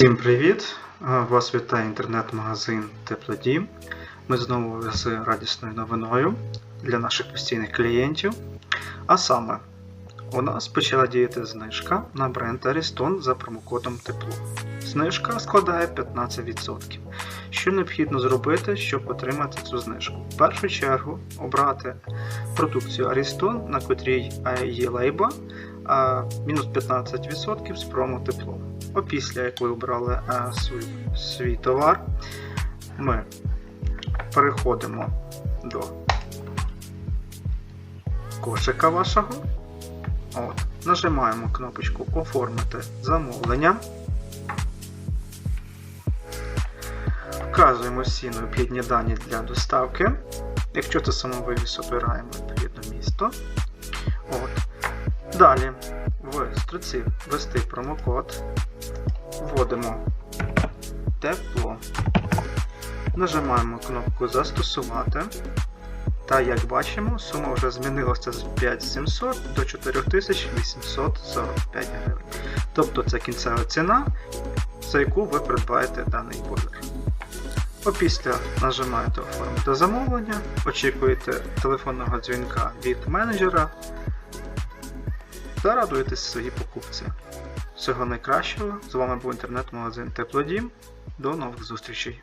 Всім привіт! Вас вітає інтернет-магазин Теплодім. Ми знову з радісною новиною для наших постійних клієнтів. А саме, у нас почала діяти знижка на бренд Ariston за промокодом Тепло. Знижка складає 15%. Що необхідно зробити, щоб отримати цю знижку? В першу чергу обрати продукцію Ariston, на котрій е, є лейба мінус 15% з промо тепло. Опісля як ви обрали а, свій, свій товар, ми переходимо до кошика вашого. От, Нажимаємо кнопочку Оформити замовлення. Вказуємо всі необхідні дані для доставки. Якщо це самовивіз, обираємо відповідне місто. От. Далі в строці ввести промокод, вводимо тепло, нажимаємо кнопку Застосувати. Та як бачимо, сума вже змінилася з 5700 до 4845 гривень. Тобто це кінцева ціна, за яку ви придбаєте даний бойлер. Опісля нажимаєте Оформити замовлення, очікуєте телефонного дзвінка від менеджера та радуєтесь своїй покупці. Всього найкращого! З вами був інтернет-магазин Теплодім. До нових зустрічей!